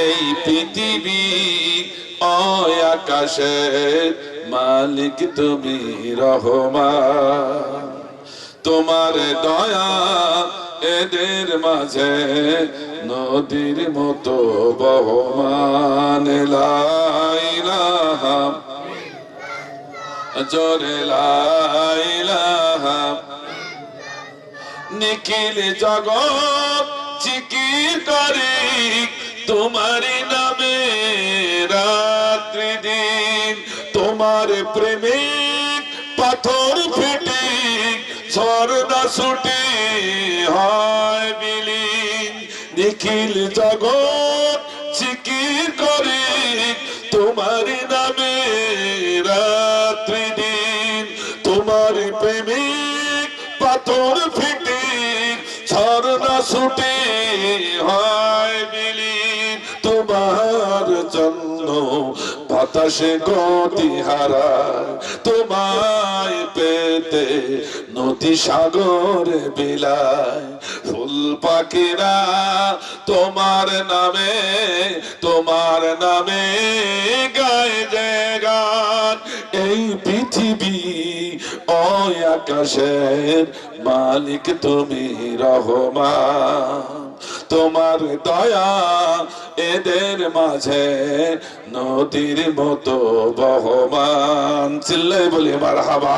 এই পৃথিবী অয় আকাশের মালিক তুমি রহমান। তোমার দয়া এদের মাঝে নদীর মতো বহমান। লাইলাহা জোরে লাইলাহা নিখিল জগৎ তোমার প্রেমে পাথর ফেটে, ঝর্ণা ছুটে হয় বিলীন। নিখিল জগৎ চিকির করে তোমার নামে রাত্রি দিন। তোমার প্রেমিক পাথর ফেটে, ঝর্ণা ছুটে হয় বিলীন। তোমার জন্য বাতাসে গতি হারায়। তোমায় পেতে নদী সাগরে বিলায়। ফুল পাখিরা তোমার নামে তোমার নামে গায়ে যে গান। এই পৃথিবী অয় আকাশের মালিক তুমি রহমান। তোমার দয়া এদের মাঝে নদীর মতো বহমান। চিল্লাই বলি মার হাবা